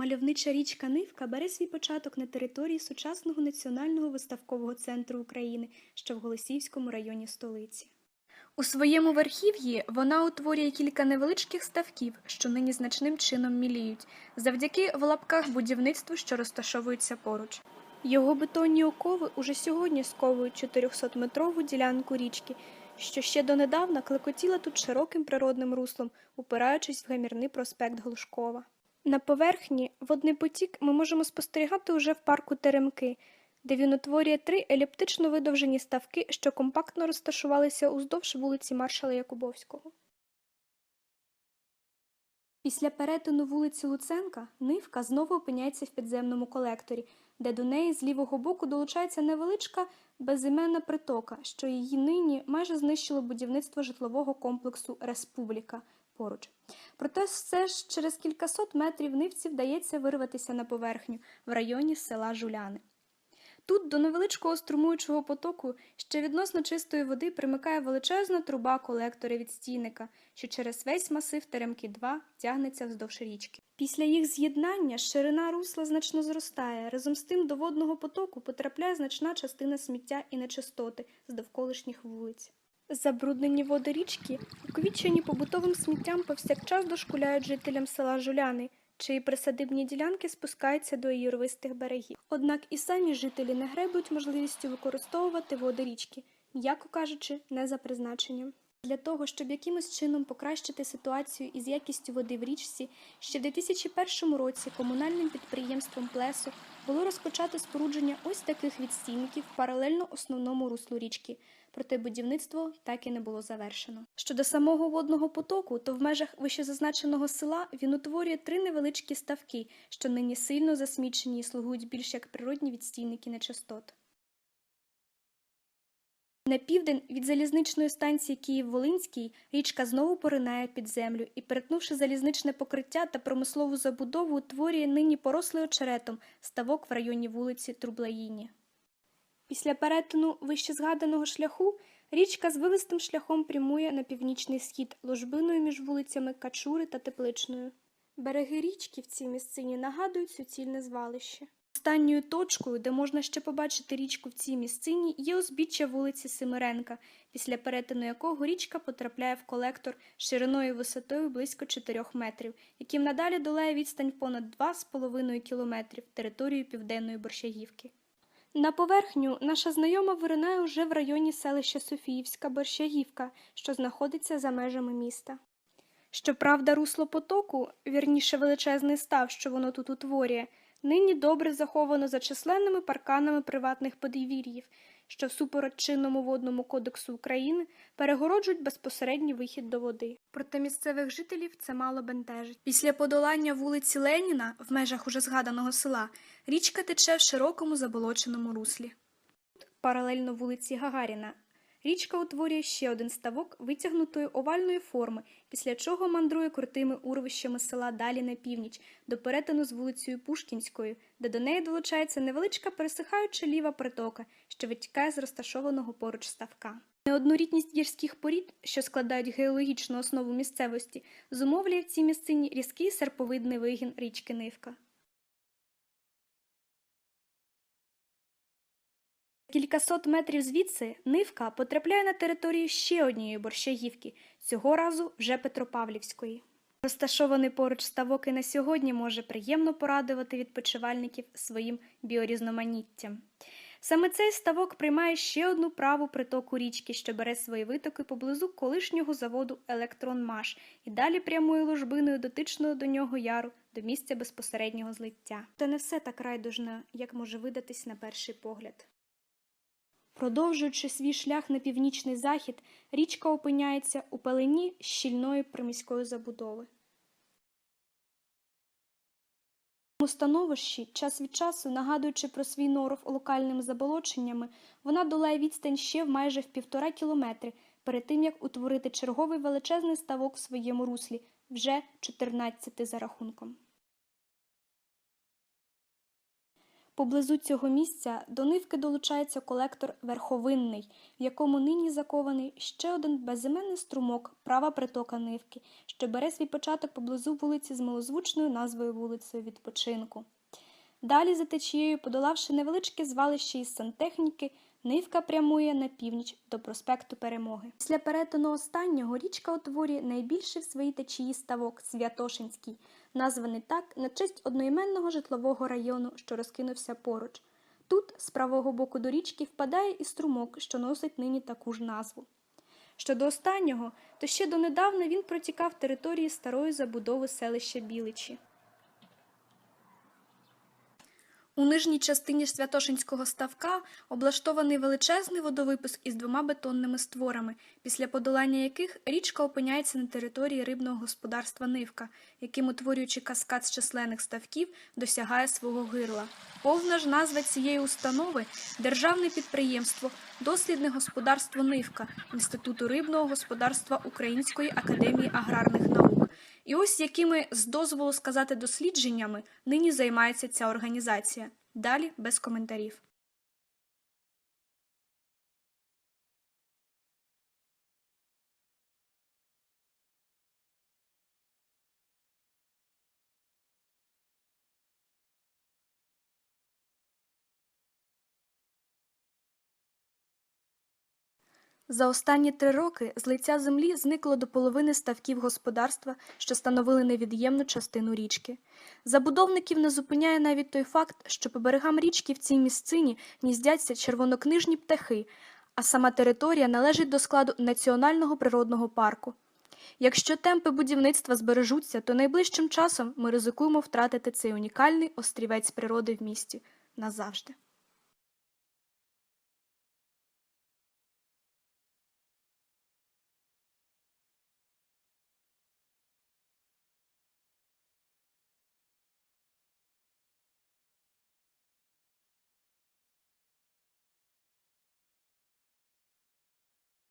Мальовнича річка Нивка бере свій початок на території сучасного національного виставкового центру України, що в Голосіївському районі столиці. У своєму верхів'ї вона утворює кілька невеличких ставків, що нині значним чином міліють, завдяки в лапках будівництву, що розташовуються поруч. Його бетонні окови уже сьогодні сковують 400-метрову ділянку річки, що ще донедавна клекотіла тут широким природним руслом, упираючись в гамірний проспект Глушкова. На поверхні водний потік ми можемо спостерігати уже в парку Теремки, де він утворює три еліптично видовжені ставки, що компактно розташувалися уздовж вулиці маршала Якубовського. Після перетину вулиці Луценка Нивка знову опиняється в підземному колекторі, де до неї з лівого боку долучається невеличка безіменна притока, що її нині майже знищило будівництво житлового комплексу Республіка поруч. Проте все ж через кількасот метрів нивці вдається вирватися на поверхню в районі села Жуляни. Тут до невеличкого струмуючого потоку ще відносно чистої води примикає величезна труба колектора від стійника, що через весь масив Теремки 2 тягнеться вздовж річки. Після їх з'єднання ширина русла значно зростає. Разом з тим до водного потоку потрапляє значна частина сміття і нечистоти з довколишніх вулиць. Забруднені води річки, уквічені побутовим сміттям, повсякчас дошкуляють жителям села Жуляни, чиї присадибні ділянки спускаються до її берегів. Однак і самі жителі не гребують можливістю використовувати води річки, м'яко кажучи, не за призначенням. Для того, щоб якимось чином покращити ситуацію із якістю води в річці, ще в 2001 році комунальним підприємством Плесо було розпочато спорудження ось таких відстійників паралельно основному руслу річки, проте будівництво так і не було завершено. Щодо самого водного потоку, то в межах вищезазначеного села він утворює три невеличкі ставки, що нині сильно засмічені і слугують більш як природні відстійники нечистот. На південь від залізничної станції Київ-Волинський річка знову поринає під землю і, перетнувши залізничне покриття та промислову забудову, утворює нині порослий очеретом ставок в районі вулиці Трублаїні. Після перетину вищезгаданого шляху річка з вивистим шляхом прямує на північний схід ложбиною між вулицями Качури та Тепличною. Береги річки в цій місцині нагадують суцільне звалище. Останньою точкою, де можна ще побачити річку в цій місцині, є узбіччя вулиці Семиренка, після перетину якого річка потрапляє в колектор шириною і висотою близько 4 метрів, яким надалі долає відстань понад 2,5 кілометрів територію Південної Борщагівки. На поверхню наша знайома виринає уже в районі селища Софіївська Борщагівка, що знаходиться за межами міста. Щоправда, русло потоку, вірніше величезний став, що воно тут утворює, нині добре заховано за численними парканами приватних подвір'їв, що всупереч чинному водному кодексу України перегороджують безпосередній вихід до води. Проте місцевих жителів це мало бентежить. Після подолання вулиці Леніна в межах уже згаданого села річка тече в широкому заболоченому руслі. Паралельно вулиці Гагаріна Річка утворює ще один ставок витягнутої овальної форми, після чого мандрує крутими урвищами села далі на північ, до перетину з вулицею Пушкінською, де до неї долучається невеличка пересихаюча ліва притока, що витікає з розташованого поруч ставка. Неоднорідність гірських порід, що складають геологічну основу місцевості, зумовлює в цій місцині різкий серповидний вигін річки Нивка. Кількасот метрів звідси нивка потрапляє на територію ще однієї борщагівки, цього разу вже Петропавлівської. Розташований поруч ставок і на сьогодні може приємно порадувати відпочивальників своїм біорізноманіттям. Саме цей ставок приймає ще одну праву притоку річки, що бере свої витоки поблизу колишнього заводу Електронмаш і далі прямує ложбиною дотичного до нього яру до місця безпосереднього злиття. Та не все так райдужно, як може видатись на перший погляд. Продовжуючи свій шлях на північний захід, річка опиняється у пелені щільної приміської забудови. У становищі, час від часу, нагадуючи про свій норов локальними заболоченнями, вона долає відстань ще в майже в півтора кілометри перед тим, як утворити черговий величезний ставок в своєму руслі, вже 14 за рахунком. Поблизу цього місця до нивки долучається колектор Верховинний, в якому нині закований ще один безіменний струмок, права притока нивки, що бере свій початок поблизу вулиці з милозвучною назвою вулицею Відпочинку. Далі за течією, подолавши невеличке звалище із сантехніки, нивка прямує на північ до проспекту Перемоги. Після перетину останнього річка утворює найбільший в своїй течії ставок Святошинський, названий так на честь одноіменного житлового району, що розкинувся поруч. Тут, з правого боку до річки, впадає і струмок, що носить нині таку ж назву. Щодо останнього, то ще донедавна він протікав території старої забудови селища Біличі. У нижній частині Святошинського ставка облаштований величезний водовипуск із двома бетонними створами, після подолання яких річка опиняється на території рибного господарства Нивка, яким, утворюючи каскад з численних ставків, досягає свого гирла. Повна ж назва цієї установи державне підприємство Дослідне господарство Нивка Інституту рибного господарства Української академії аграрних наук. І ось якими, з дозволу сказати, дослідженнями нині займається ця організація. Далі без коментарів. За останні три роки з лиця землі зникло до половини ставків господарства, що становили невід'ємну частину річки. Забудовників не зупиняє навіть той факт, що по берегам річки в цій місцині гніздяться червонокнижні птахи, а сама територія належить до складу Національного природного парку. Якщо темпи будівництва збережуться, то найближчим часом ми ризикуємо втратити цей унікальний острівець природи в місті назавжди.